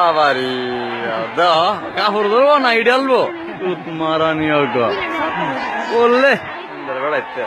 আবারি দাও কাপড় ধরবো না ইডালবো মারা নিয়ে বললে বেড়াইতে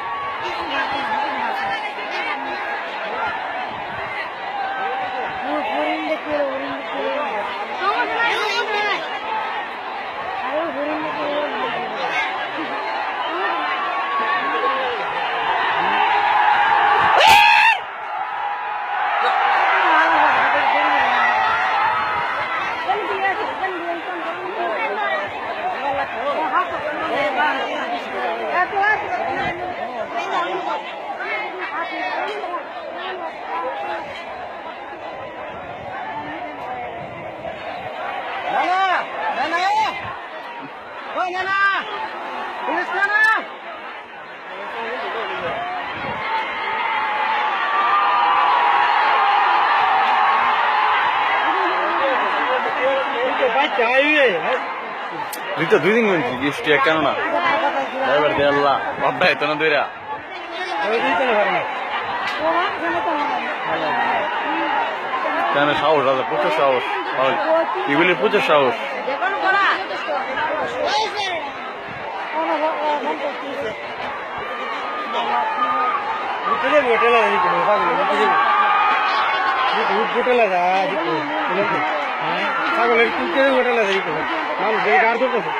দুইটা দুই দিন গুনছি গিফট কেন না? ড্রাইভার দিয়ে আল্লাহ বাবা এত না দুইরা। কেন সাহস আছে? প্রচুর সাহস। এগুলির প্রচুর সাহস। விட்டுதே விட்டல அதுக்கு சாகுல விட்டுதே விட்டு விட்டுல அதுக்கு சாகுல விட்டுதே விட்டல அதுக்கு ನಾನು ಬೇಕಾರ್ದು ಬೇಕು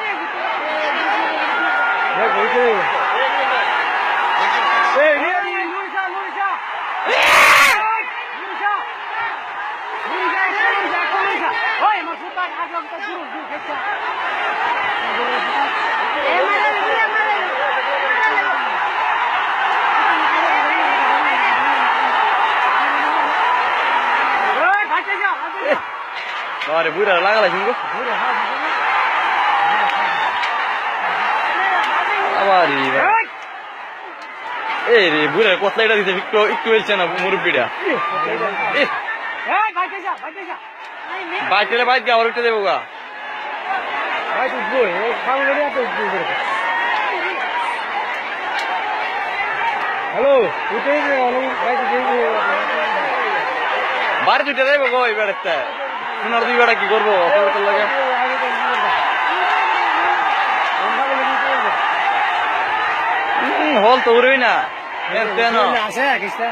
আরে বুড়া লাগালা কিন্তু আবারই এই রে বুড়া এটা দিতে একটু একটু হয়েছে না মুরব্বিটা বাইকের বাইক গা ওরটা দেবো গা হ্যালো উঠে উঠে বাড়ি দুইটা দেবো গো এই বেড়াতে। শোনার দুই বেড়া কি করব? লাগে। হল তো উড়বই না। আছে কিস্তা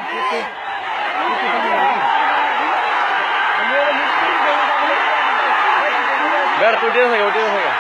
উঠে থাকে উঠে থাকে